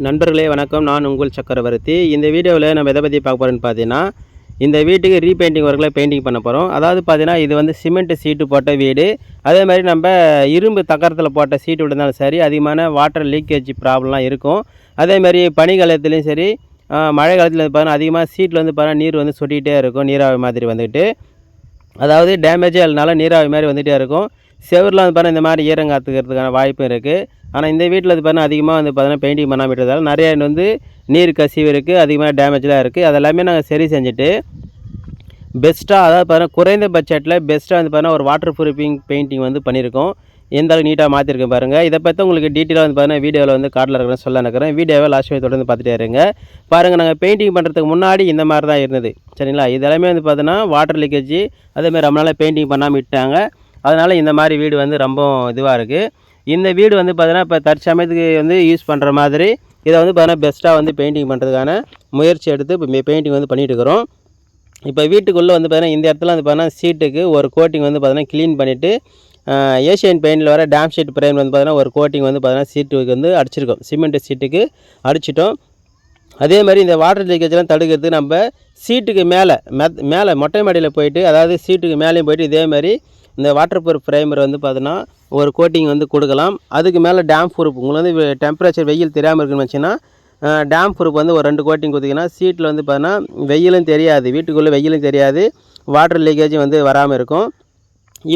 நண்பர்களே வணக்கம். நான் உங்கள் சக்கரவர்த்தி. இந்த வீடியோவில் நம்ம எதை பற்றி பார்க்க போகிறோன்னு பார்த்தீங்கன்னா இந்த வீட்டுக்கு ரீபெயிண்டிங் ஒர்க்கில் பெயிண்டிங் பண்ண போகிறோம் அதாவது பார்த்தீங்கன்னா இது வந்து சிமெண்ட் சீட்டு போட்ட வீடு. அதே மாதிரி நம்ம இரும்பு தக்கரத்தில் போட்ட சீட்டு விட்டுருந்தாலும் சரி அதிகமான வாட்டர் லீக்கேஜ் ப்ராப்ளம்லாம் இருக்கும். அதே மாதிரி பனிகாலத்துலேயும் சரி மழை காலத்தில் வந்து பார்த்தீங்கன்னா அதிகமாக சீட்டில் வந்து பார்த்தீங்கன்னா நீர் வந்து சொட்டிகிட்டே இருக்கும். நீராவி மாதிரி வந்துட்டு அதாவது டேமேஜே இல்லைனால நீராவி மாதிரி வந்துகிட்டே இருக்கும். செவரில் வந்து பார்த்தீங்கன்னா இந்த மாதிரி ஈரங்காத்துக்கிறதுக்கான வாய்ப்பும் இருக்குது ஆனால் இந்த வீட்டில் வந்து பார்த்தீங்கன்னா அதிகமாக வந்து பார்த்தீங்கன்னா பெயிண்டிங் பண்ணாமல் விட்டதால் நிறைய வந்து நீர் கசிவு இருக்குது அதிகமாக டேமேஜ்லாம் இருக்குது அதெல்லாமே நாங்கள் சரி செஞ்சுட்டு பெஸ்ட்டாக அதாவது பார்த்தீங்கன்னா குறைந்த பட்ஜெட்டில் பெஸ்ட்டாக வந்து பார்த்தீங்கன்னா ஒரு வாட்டர் ப்ரூஃபிங் பெயிண்டிங் வந்து பண்ணியிருக்கோம். எந்த அளவுக்கு நீட்டாக மாற்றிருக்கேன் பாருங்கள் இதை பற்றி உங்களுக்கு டீட்டெயிலாக வந்து பார்த்தீங்கன்னா வீடியோவில் வந்து காட்டில் இருக்கிறேன் சொல்ல நினைக்கிறேன். வீடியோவை லாஸ்ட் வரை தொடர்ந்து பார்த்துட்டே இருங்க. பாருங்கள் நாங்கள் பெயிண்டிங் பண்ணுறதுக்கு முன்னாடி இந்த மாதிரி தான் இருந்தது. சரிங்களா? இதெல்லாமே வந்து பார்த்தீங்கன்னா வாட்டர் லீக்கேஜ் அதேமாதிரி ரொம்ப நாளாக பெயிண்டிங் பண்ணாமல் விட்டாங்க அதனால் இந்த மாதிரி வீடு வந்து ரொம்ப இதுவாக இருக்குது இந்த வீடு வந்து பார்த்தீங்கன்னா இப்போ தற்சமயத்துக்கு வந்து யூஸ் பண்ணுற மாதிரி. இதை வந்து பார்த்தீங்கன்னா பெஸ்ட்டாக வந்து பெயிண்டிங் பண்ணுறதுக்கான முயற்சி எடுத்து இப்போ பெயிண்டிங் வந்து பண்ணிகிட்டு இருக்கிறோம். இப்போ வீட்டுக்குள்ளே வந்து பார்த்தீங்கன்னா இந்த இடத்துல வந்து பார்த்தீங்கன்னா சீட்டுக்கு ஒரு கோட்டிங் வந்து பார்த்தீங்கன்னா க்ளீன் பண்ணிவிட்டு ஏஷியன் பெயிண்டில் வர டேம் ஷீட் பிரேம் வந்து பார்த்தீங்கன்னா ஒரு கோட்டிங் வந்து பார்த்தீங்கன்னா சீட்டுக்கு வந்து அடிச்சிருக்கோம். சிமெண்ட் சீட்டுக்கு அடிச்சிட்டோம். அதே மாதிரி இந்த வாட்டர் லீக்கேஜ்லாம் தடுக்கிறதுக்கு நம்ம சீட்டுக்கு மேலே மெத் மேலே மொட்டை மாடியில் போயிட்டு அதாவது சீட்டுக்கு மேலேயும் போயிட்டு இதே மாதிரி இந்த வாட்டர் ப்ரூஃப் ஃப்ரேமர் வந்து பார்த்தீங்கன்னா ஒரு கோட்டிங் வந்து கொடுக்கலாம். அதுக்கு மேலே டேம் ப்ரூஃப் உங்களுக்கு வந்து டெம்பரேச்சர் வெயில் தெரியாமல் இருக்குன்னு வச்சுன்னா டேம் ப்ரூஃப் வந்து ஒரு ரெண்டு கோட்டிங் கொடுத்தீங்கன்னா சீட்டில் வந்து பார்த்தீங்கன்னா வெயிலும் தெரியாது. வீட்டுக்குள்ளே வெயிலும் தெரியாது. வாட்டர் லீக்கேஜும் வந்து வராமல் இருக்கும்.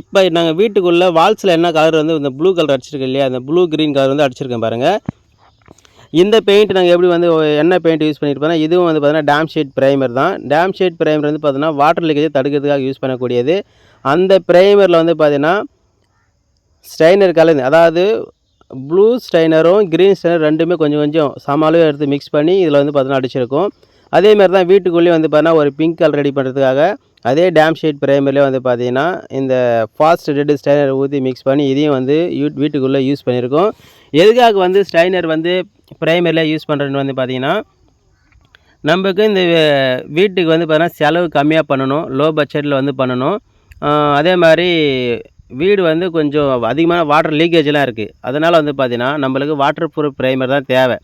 இப்போ நாங்கள் வீட்டுக்குள்ளே வால்ஸில் என்ன கலர் வந்து இந்த ப்ளூ கலர் அடிச்சிருக்கோம் இல்லையா? அந்த ப்ளூ க்ரீன் கலர் வந்து அடிச்சிருக்கேன் பாருங்கள் இந்த பெயிண்ட் நாங்கள் எப்படி வந்து என்ன பெயிண்ட் யூஸ் பண்ணியிருப்போம்னா இதுவும் வந்து பார்த்தீங்கன்னா டேம் ஷேட் ப்ரைமர் தான். டேம் ஷேட் ப்ரைமர் வந்து பார்த்தீங்கன்னா வாட்டர் லீக்கேஜை தடுக்கிறதுக்காக யூஸ் பண்ணக்கூடியது. அந்த ப்ரைமரில் வந்து பார்த்தீங்கன்னா ஸ்டைனர் கலந்து அதாவது ப்ளூ ஸ்டைனரும் க்ரீன் ஸ்டைனர் ரெண்டுமே கொஞ்சம் கொஞ்சம் சமாளவே எடுத்து மிக்ஸ் பண்ணி இதில் வந்து பார்த்தீங்கன்னா அடிச்சிருக்கோம். அதே மாதிரி தான் வீட்டுக்குள்ளேயே வந்து பார்த்தீங்கன்னா ஒரு பிங்க் கலர் ரெடி பண்ணுறதுக்காக அதே டேம் ஷீட் ப்ரைமர்லேயே வந்து பார்த்தீங்கன்னா இந்த ஃபாஸ்ட் ரெட் ஸ்டைனர் ஊற்றி மிக்ஸ் பண்ணி இதையும் வந்து யூ வீட்டுக்குள்ளே யூஸ் பண்ணியிருக்கோம் எதுக்காக வந்து ஸ்ட்ரைனர் வந்து ப்ரைமரியில் யூஸ் பண்ணுறேன்னு வந்து பார்த்திங்கன்னா நமக்கு இந்த வீட்டுக்கு வந்து பார்த்தீங்கன்னா செலவு கம்மியாக பண்ணணும் லோ பட்ஜெட்டில் வந்து பண்ணணும். அதே மாதிரி வீடு வந்து கொஞ்சம் அதிகமான வாட்டர் லீக்கேஜ்லாம் இருக்குது அதனால் வந்து பார்த்தீங்கன்னா நம்மளுக்கு வாட்டர் ப்ரூஃப் ப்ரைமர் தான் தேவை.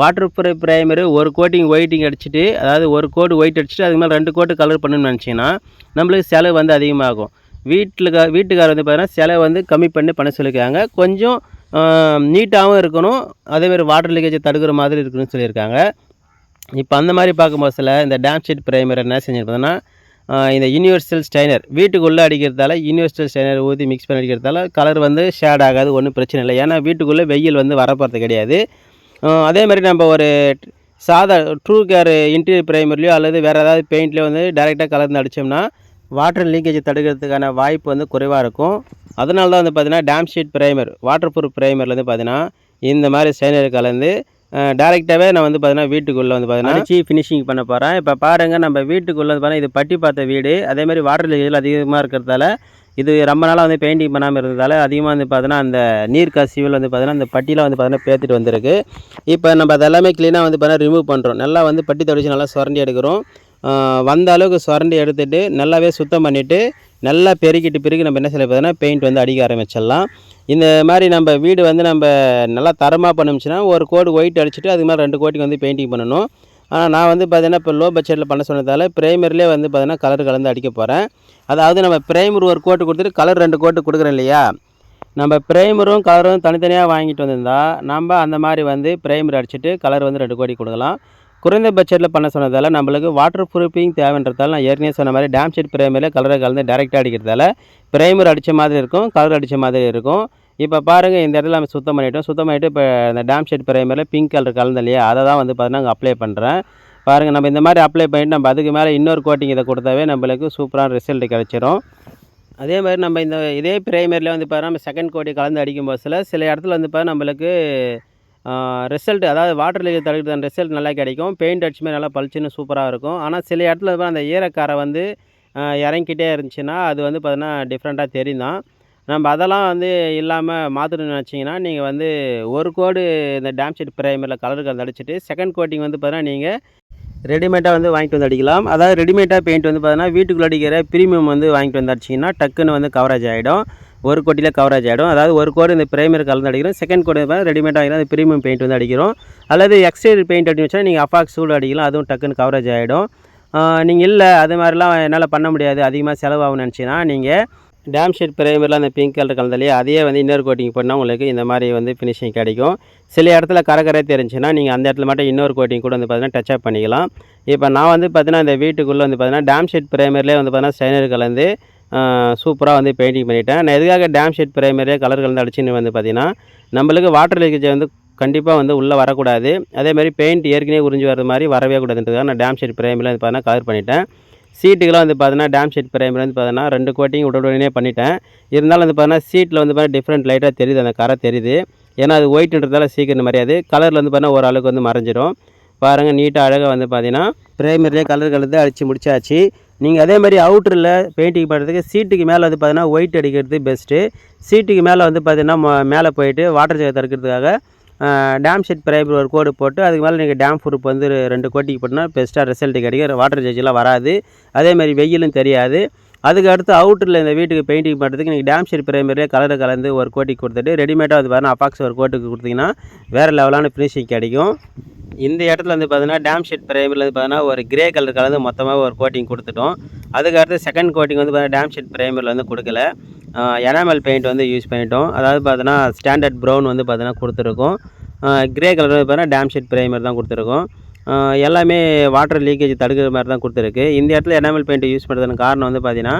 வாட்டர் ப்ரூஃப் ப்ரைமரு ஒரு கோட்டிங் ஒயிட்டிங் அடிச்சுட்டு அதாவது ஒரு கோடு ஒயிட் அடிச்சுட்டு அதுக்கு மேலே ரெண்டு கோட்டு கலர் பண்ணணும்னு நினச்சிங்கன்னா நம்மளுக்கு செலவு வந்து அதிகமாகும். வீட்டில் வீட்டுக்காரர் வந்து பார்த்திங்கன்னா செலவு வந்து கம்மி பண்ணி பண்ண சொல்லியிருக்காங்க. கொஞ்சம் நீட்டாகவும் இருக்கணும். அதேமாதிரி வாட்டர் லீக்கேஜை தடுக்கிற மாதிரி இருக்கணும்னு சொல்லியிருக்காங்க. இப்போ அந்த மாதிரி பார்க்கும்போது சில இந்த டேம் ஷீட் பிரைமர் என்ன செஞ்சுருப்பதுன்னா இந்த யூனிவர்சல் ஸ்டைனர் வீட்டுக்குள்ளே அடிக்கிறதால யூனிவர்சல் ஸ்டைனர் ஊற்றி மிக்ஸ் பண்ணி அடிக்கிறதால கலர் வந்து ஷேட் ஆகாது ஒன்றும் பிரச்சனை இல்லை. ஏன்னா வீட்டுக்குள்ளே வெயில் வந்து வரப்போகிறது கிடையாது. அதே மாதிரி நம்ம ஒரு சாதா ட்ரூ கேர் இன்டீரியர் பிரைமர்லையோ அல்லது வேறு ஏதாவது பெயிண்ட்லேயோ வந்து டேரெக்டாக கலர்ந்து அடித்தோம்னா வாட்டர் லீக்கேஜ் தடுக்கிறதுக்கான வாய்ப்பு வந்து குறைவாக இருக்கும். அதனால தான் வந்து பார்த்திங்கன்னா dam sheet primer water proof பிரைமரில் வந்து பார்த்தீங்கன்னா இந்த மாதிரி சைனர் கலந்து டேரெக்டாகவே நான் வந்து பார்த்தீங்கன்னா வீட்டுக்குள்ளே வந்து பார்த்தீங்கன்னா அடிச்சு ஃபினிஷிங் பண்ண போகிறேன் இப்போ பாருங்கள் நம்ம வீட்டுக்குள்ளே வந்து பார்த்தீங்கன்னா இது பட்டி பார்த்த வீடு. அதேமாதிரி வாட்டர் லீக்கேஜ் அதிகமாக இருக்கிறதால இது ரொம்ப நாளாக வந்து பெயிண்டிங் பண்ணாமல் இருந்ததால் அதிகமாக வந்து பார்த்தீங்கன்னா அந்த நீர் கசிவில் வந்து பார்த்தீங்கன்னா அந்த பட்டியில் வந்து பார்த்தீங்கன்னா பேத்துட்டு வந்திருக்கு. இப்போ நம்ம அதெல்லாமே க்ளீனாக வந்து பார்த்தீங்கன்னா ரிமூவ் பண்ணுறோம் நல்லா வந்து பட்டி தொடச்சி நல்லா சுரண்டி எடுக்கிறோம். வந்த அளவுக்கு சுரண்டி எடுத்துகிட்டு நல்லாவே சுத்தம் பண்ணிவிட்டு நல்லா பெருக்கிட்டு பிறகு நம்ம என்ன செய்ய பார்த்தீங்கன்னா பெயிண்ட் வந்து அடிக்க ஆரம்பிச்சிடலாம். இந்த மாதிரி நம்ம வீடு வந்து நம்ம நல்லா தரமாக பண்ணுச்சுன்னா ஒரு கோடு ஒயிட் அடிச்சுட்டு அதுக்கு மேலே ரெண்டு கோட்டிக்கு வந்து பெயிண்டிங் பண்ணணும். ஆனால் நான் வந்து பார்த்தீங்கன்னா இப்போ லோ பட்ஜெட்டில் பண்ண சொன்னதால் ப்ரைமர்லேயே வந்து பார்த்தீங்கன்னா கலர் கலந்து அடிக்க போகிறேன் அதாவது நம்ம ப்ரைமர் ஒரு கோட்டு கொடுத்துட்டு கலர் ரெண்டு கோட்டு கொடுக்குறோம் இல்லையா? நம்ம ப்ரைமரும் கலரும் தனித்தனியாக வாங்கிட்டு வந்திருந்தால் நம்ம அந்த மாதிரி வந்து ப்ரைமர் அடிச்சுட்டு கலர் வந்து ரெண்டு கோடி கொடுக்கலாம். குறைந்த பட்ஜெட்டில் பண்ண சொன்னதால் நம்மளுக்கு வாட்டர் ப்ரூஃபிங் தேவைன்றதால நான் ஏற்கனவே சொன்ன மாதிரி டேம் ஷீட் பிரைமரில் கலரை கலந்து டேரெக்டாக அடிக்கிறதால ப்ரைமர் அடித்த மாதிரி இருக்கும் கலர் அடித்த மாதிரி இருக்கும். இப்போ பாருங்கள் இந்த இடத்துல நம்ம சுத்தம் பண்ணிட்டோம். சுத்தம் பண்ணிவிட்டு இப்போ இந்த டேம் ஷீட் பிரைமரில் பிங்க் கலர் கலந்து இல்லையா? அதை தான் வந்து பார்த்தீங்கன்னா அப்ளை பண்ணுறேன் பாருங்கள் நம்ம இந்த மாதிரி அப்ளை பண்ணிட்டு நம்ம அதுக்கு மேலே இன்னொரு கோட்டிங் இதை கொடுத்தாவே நம்மளுக்கு சூப்பரான ரிசல்ட் கிடச்சிரும். அதே மாதிரி நம்ம இந்த இதே பிரைமரியில் வந்து பார்த்தா நம்ம செகண்ட் கோடி கலந்து அடிக்கும் போதுல சில இடத்துல வந்து பார்த்தா நம்மளுக்கு ரிசல்ட் அதாவது வாட்டர் லீக் தடுக்கிறது ரிசல்ட் நல்லா கிடைக்கும். பெயிண்ட் அடிச்சுமே நல்லா பளிச்சுன்னு சூப்பராக இருக்கும். ஆனால் சில இடத்துல வந்து அந்த ஈரக்காரை வந்து இறங்கிக்கிட்டே இருந்துச்சுன்னா அது வந்து பார்த்தீங்கன்னா டிஃப்ரெண்ட்டாக தெரியும் தான். நம்ம அதெல்லாம் வந்து இல்லாமல் மாற்றணும்னு நினச்சிங்கன்னா நீங்கள் வந்து ஒரு கோடு இந்த டேம் ஷீட் ப்ரைமரில் கலர் கலந்து அடிச்சுட்டு செகண்ட் கோட்டிங் வந்து பார்த்தீங்கன்னா நீங்கள் ரெடிமேடாக வந்து வாங்கிட்டு வந்து அடிக்கலாம். அதாவது ரெடிமேடாக பெயிண்ட் வந்து பார்த்தீங்கன்னா வீட்டுக்குள்ளே அடிக்கிற ப்ரீமியம் வந்து வாங்கிட்டு வந்து அடிச்சிங்கன்னா டக்குன்னு வந்து கவரேஜ் ஆகிடும் ஒரு கோட்டியில் கவரேஜ் ஆகிடும் அதாவது ஒரு கோடு இந்த பிரைமர் கலந்து அடிக்கிறோம். செகண்ட் கோடு ரெடிமேட் ஆகிடும் அது ப்ரீமியம் பெயிண்ட் வந்து அடிக்கிறோம். அல்லது எக்ஸ்டீரியர் பெயிண்ட் அடிச்சு வச்சா நீங்கள் அஃபாக்ஸ் சூடு அடிக்கலாம். அதுவும் டக்குன்னு கவரேஜ் ஆகிடும் நீங்கள் இல்லை அது மாதிரிலாம் என்னால் பண்ண முடியாது. அதிகமாக செலவாகும் நினச்சின்னா நீங்கள் டேம் ஷீட் பிரைமரில் அந்த பிங்க் கலர் கலந்தாலே அதையே வந்து இன்னொரு கோட்டிங் பண்ணால் உங்களுக்கு இந்த மாதிரி வந்து ஃபினிஷிங் கிடைக்கும். சில இடத்துல கரை கரை தெரிஞ்சுன்னா நீங்கள் அந்த இடத்துல மட்டும் இன்னொரு கோட்டிங் கூட வந்து பார்த்தீங்கன்னா டச் அப் பண்ணிக்கலாம். இப்போ நான் வந்து பார்த்தீங்கன்னா இந்த வீட்டுக்குள்ளே வந்து பார்த்தீங்கன்னா டேம் ஷீட் பிரைமர்லேயே வந்து பார்த்தீங்கன்னா ஸ்டைனர் கலந்து சூப்பராக வந்து பெயிண்டிங் பண்ணிட்டேன். நான் எதுக்காக டேம் ஷீட் பிரைமரியே கலர் வந்து அடிச்சுன்னு வந்து பார்த்தீங்கன்னா நம்மளுக்கு வாட்டர் லீக்கேஜ் வந்து கண்டிப்பாக வந்து உள்ளே வரக்கூடாது. அதே மாதிரி பெயிண்ட் ஏற்கனவே உறிஞ்சி வர மாதிரி வரவே கூடாதுன்றதுக்காக நான் டேம் ஷீட் பிரைமரில் வந்து பார்த்தீங்கன்னா கலர் பண்ணிட்டேன். சீட்டுக்கெலாம் வந்து பார்த்தீங்கன்னா டேம் ஷீட் பிரைமர் வந்து பார்த்தீங்கன்னா ரெண்டு கோட்டிங் உடனே பண்ணிட்டேன். இருந்தாலும் வந்து பார்த்தீங்கன்னா சீட்டில் வந்து பார்த்தீங்கன்னா டிஃப்ரெண்ட் லைட்டாக தெரியுது அந்த கரை தெரியுது. ஏன்னா அது ஒயிட்ன்றதால சீக்கிரம் மறையாது கலரில் வந்து பார்த்தீங்கன்னா ஓரளவுக்கு வந்து மறைஞ்சிடும் பாருங்கள் நீட்டாக அழகாக வந்து பார்த்தீங்கன்னா பிரைமரிலே கலர் கலந்து அடித்து முடிச்சாச்சு. நீங்கள் அதே மாதிரி அவுட்டரில் பெயிண்டிங் பண்ணுறதுக்கு சீட்டுக்கு மேலே வந்து பார்த்தீங்கன்னா ஒயிட் அடிக்கிறது பெஸ்ட்டு சீட்டுக்கு மேலே வந்து பார்த்தீங்கன்னா ம- மேலே போயிட்டு வாட்டர் ஜெக தடுக்கிறதுக்காக டேம் ஷீட் பிரைபர் ஒரு கோடு போட்டு அதுக்கு மேலே நீங்கள் டேம் ப்ரூஃப் வந்து ரெண்டு கோட்டிக்கு போட்டால் பெஸ்ட்டாக ரிசல்ட் கிடைக்கும். வாட்டர் ஜெஜெலாம் வராது. அதே மாதிரி வெயிலும் தெரியாது. அதுக்கு அடுத்து அவுட்டரில் இந்த வீட்டுக்கு பெயிண்டிங் பண்ணுறதுக்கு நீங்கள் டேம் ஷீட் பிரைமரியே கலரை கலந்து ஒரு கோட்டிக்கு கொடுத்துட்டு ரெடிமேடாக வந்து பார்த்தீங்கன்னா அப்பாக்ஸ் ஒரு கோட்டுக்கு கொடுத்தீங்கன்னா வேறு லெவலான ஃபினிஷிங் கிடைக்கும். இந்த இடத்துல வந்து பார்த்தீங்கன்னா டேம் ஷீட் பிரைமரில் வந்து பார்த்தீங்கன்னா ஒரு கிரே கலர் கலந்து மொத்தமாக ஒரு கோட்டிங் கொடுத்துட்டோம். அதுக்கடுத்து செகண்ட் கோட்டிங் வந்து பார்த்தீங்கன்னா டேம் ஷீட் பிரைமரில் வந்து கொடுக்கல. எனாமல் பெயிண்ட் வந்து யூஸ் பண்ணிட்டோம். அதாவது பார்த்தீங்கன்னா ஸ்டாண்டர்ட் ப்ரௌன் வந்து பார்த்தீங்கன்னா கொடுத்துருக்கோம். கிரே கலர் வந்து பார்த்தீங்கன்னா டேம் ஷீட் பிரைமர் தான் கொடுத்துருக்கோம். எல்லாமே வாட்டர் லீக்கேஜ் தடுக்கிற மாதிரி தான் கொடுத்துருக்கு. இந்த இடத்துல எனாமல் பெயிண்ட் யூஸ் பண்ணுறதுக்கு காரணம் வந்து பார்த்தீங்கன்னா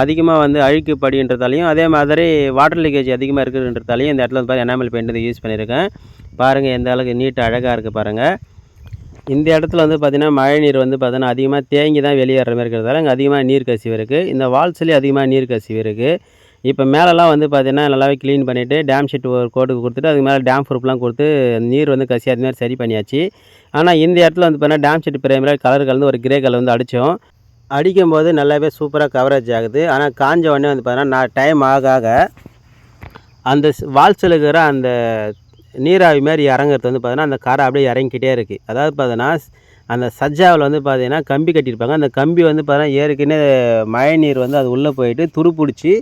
அதிகமாக வந்து அழுக்கு படின்றதாலையும் அதே மாதிரி வாட்டர் லீக்கேஜ் அதிகமாக இருக்குன்றதாலையும் இந்த இடத்துல வந்து பார்த்தீங்கன்னா எனாமல் பெயிண்ட் வந்து யூஸ் பண்ணியிருக்கேன். பாருங்கள் எந்த அளவுக்கு நீட்டாக அழகாக இருக்குது பாருங்கள் இந்த இடத்துல வந்து பார்த்திங்கன்னா மழை நீர் வந்து பார்த்தீங்கன்னா அதிகமாக தேங்கி தான் வெளியேற மாதிரி இருக்கிறதால இங்கே அதிகமாக நீர் கசிவு இருக்குது இந்த வால்ஸ்லேயும் அதிகமாக நீர் கசிவு இருக்குது இப்போ மேலெல்லாம் வந்து பார்த்திங்கன்னா நல்லாவே க்ளீன் பண்ணிவிட்டு டேம் ஷீட் ஒரு கோட்டுக்கு கொடுத்துட்டு அதுக்கு மேலே டேம் ப்ரூஃப்லாம் கொடுத்து நீர் வந்து கசியாத மாதிரி சரி பண்ணியாச்சு. ஆனால் இந்த இடத்துல வந்து பார்த்தீங்கன்னா டேம் ஷீட் பிரைமரில் கலர் கலந்து ஒரு கிரே கலர் வந்து அடித்தோம் அடிக்கும்போது நல்லாவே சூப்பராக கவரேஜ் ஆகுது. ஆனால் காஞ்ச உடனே வந்து பார்த்தீங்கன்னா நான் டைம் ஆக ஆக அந்த வால்ஸில் இருக்கிற அந்த நீராவி மாதிரி இறங்குறது வந்து பார்த்தீங்கன்னா அந்த கரை அப்படியே இறங்கிக்கிட்டே இருக்குது அதாவது பார்த்தீங்கன்னா அந்த சஜ்ஜாவில் வந்து பார்த்தீங்கன்னா கம்பி கட்டியிருப்பாங்க. அந்த கம்பி வந்து பார்த்தீங்கன்னா ஏற்கனவே மழை நீர் வந்து அது உள்ளே போயிட்டு துருப்பிடிச்சி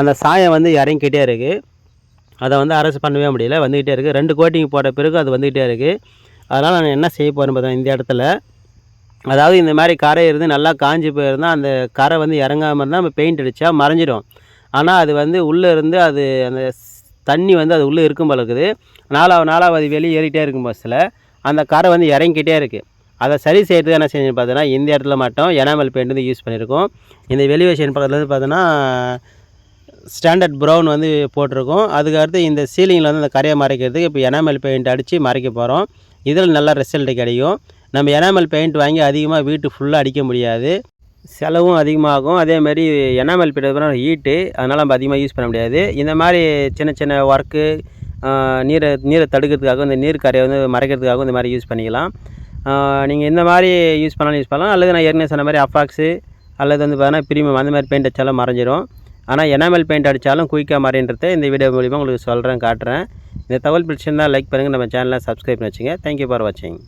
அந்த சாயம் வந்து இறங்கிக்கிட்டே இருக்குது அதை வந்து அரசு பண்ணவே முடியல. வந்துக்கிட்டே இருக்குது ரெண்டு கோட்டிங் போட்ட பிறகு அது வந்துக்கிட்டே இருக்குது அதனால் நான் என்ன செய்ய போகிறேன்னு பார்த்தேன் இந்த இடத்துல. அதாவது இந்த மாதிரி கரை இருந்து நல்லா காஞ்சி போயிருந்தால் அந்த கரை வந்து இறங்காமல் இருந்தால் நம்ம பெயிண்ட் அடித்தா மறைஞ்சிடும். ஆனால் அது வந்து உள்ளே இருந்து அது அந்த தண்ணி வந்து அது உள்ளே இருக்கும் போல இருக்குது. நாலாவது நாலாவது வெளியே ஏறிட்டே இருக்கும் பஸ்ஸில் அந்த கரை வந்து இறங்கிக்கிட்டே இருக்குது அதை சரி செய்யறதுக்கு என்ன செஞ்சு பார்த்தோன்னா இந்த இடத்துல மட்டும் எனாமல் பெயிண்ட் வந்து யூஸ் பண்ணியிருக்கோம். இந்த வெளிவேஷன் பக்கத்தில் வந்து பார்த்தோன்னா ஸ்டாண்டர்ட் ப்ரௌன் வந்து போட்டிருக்கோம். அதுக்கு அடுத்து இந்த சீலிங்கில் வந்து அந்த கரையை மறைக்கிறதுக்கு இப்போ எனாமல் பெயிண்ட் அடித்து மறைக்க போகிறோம் இதில் நல்ல ரிசல்ட் கிடைக்கும். நம்ம எனாமல் பெயிண்ட் வாங்கி அதிகமாக வீட்டு ஃபுல்லாக அடிக்க முடியாது. செலவும் அதிகமாகும். அதே மாதிரி எனாமல் பெயிண்ட் ஹீட்டு அதனால் நம்ம அதிகமாக யூஸ் பண்ண முடியாது. இந்த மாதிரி சின்ன சின்ன ஒர்க்கு நீரை நீரை தடுக்கிறதுக்காகவும் இந்த நீர் கரையை வந்து மறைக்கிறதுக்காகவும் இந்த மாதிரி யூஸ் பண்ணிக்கலாம். நீங்கள் இந்த மாதிரி யூஸ் பண்ணாலும் யூஸ் பண்ணலாம். அல்லது நான் ஏற்கனவே சொன்ன மாதிரி அஃபாக்ஸு அல்லது வந்து பார்த்தீங்கன்னா ப்ரீமியம் அந்த மாதிரி பெயிண்ட் அடித்தாலும் மறைஞ்சிரும். ஆனால் எனாமல் பெயிண்ட் அடித்தாலும் குயிக்காக மறைன்றதை இந்த வீடியோ மூலிமா உங்களுக்கு சொல்கிறேன் காட்டுறேன். இந்த தகவல் பிடிச்சிருந்தால் லைக் பண்ணுங்கள் நம்ம சேனலை சப்ஸ்கிரைப் பண்ணி வச்சுங்க. தேங்க்யூ ஃபார் வாட்சிங்